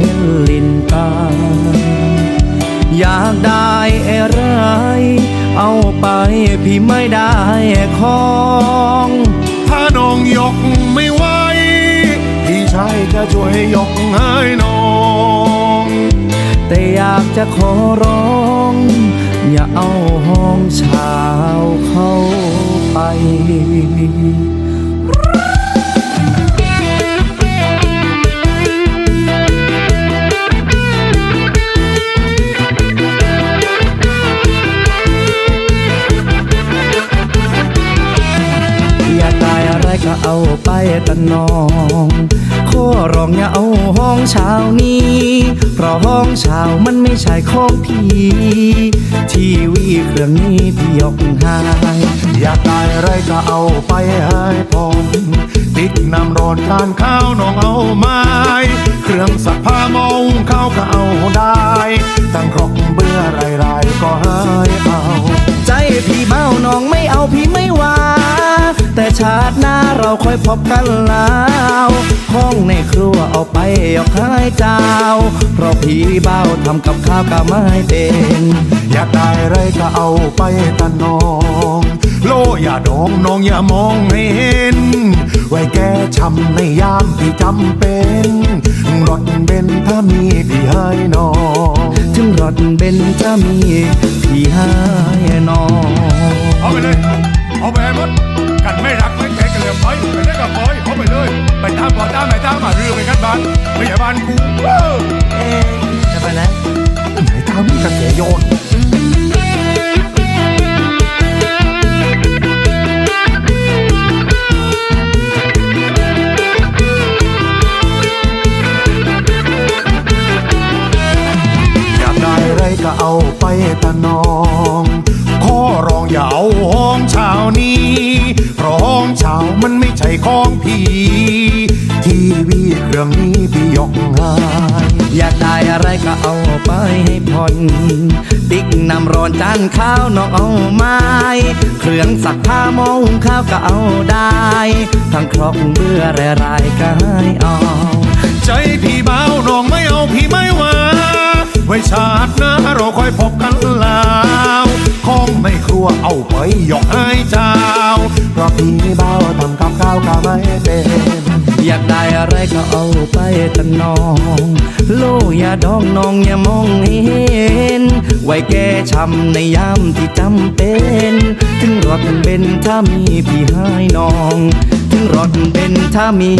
ากพี่ก็เห็นลินตา อยากได้อะไร เอาไปพี่ไม่ได้ของถ้าน้องยกไม่ไหวพี่ชายจะช่วยยกให้น้อง แต่อยากจะขอร้อง อย่าเอาห้องเช้าเข้าไป ก็เอาไปกันน้องขอร้องอย่าเอาห้องเช้านี้ เพราะห้องเช้ามันไม่ใช่ของพี่ทีวีเครื่องนี้พี่ยกให้อยากได้ไรก็เอาไปให้ผมติ๊กน้ำร้อนทานข้าวน้องเอาไม้เครื่องซักผ้ามองข้าวก็เอาได้ตั้งครกเบื่อไรๆก็ให้เอา ใจพี่เบ้าน้องไม่ แต่ชาติหน้าเราค่อยพบกันแล้วห้องในครัวเอาไปยกให้เจ้า เพราะพี่เบ้าทำกับข้าวก็ไม่เป็น อยากได้ไรก็เอาไปตะน้อง โลอย่าดองน้องอย่ามองให้เห็น ไว้แก้ช้ำในยามที่จำเป็นรถเบนซ์ถ้ามีพี่ให้น้อง ถึงรถเบนซ์จะมีพี่านกูเอเอ๊ะจะไปไหนไหนตามนี่กันเสยโยนอยากได้อะไรก็เอาไปตะนอง ขอร้องอย่าเอาห้องเช้านี้เพราะ เครื่องนี้พี่ยกให้อยากได้อะไรก็เอาไปให้ผ่อนติ๊กน้ำร้อนจานข้าวน้องเอาไม้เครื่องสักผ้าหมอหุงข้าวก็เอาได้ ทั้งครกเบื่อแร่รายก็ให้เอา ใจพี่เบาน้องไม่เอาพี่ไม่ว่า ไว้ชาติหน้าเราค่อยพบกันแล้วของไม่ครัวเอาไปยกให้เจ้าเพราะพี่เบาทำกับข้าวก็ไม่เป็น อยากได้อะไรก็เอาไปตะน้อง โลอย่าดองน้องอย่ามองให้เห็น ไว้แก้ช้ำในยามที่จำเป็น ถึงรอดเป็นถ้ามีพี่ให้น้อง ถึงรอดเป็นถ้ามี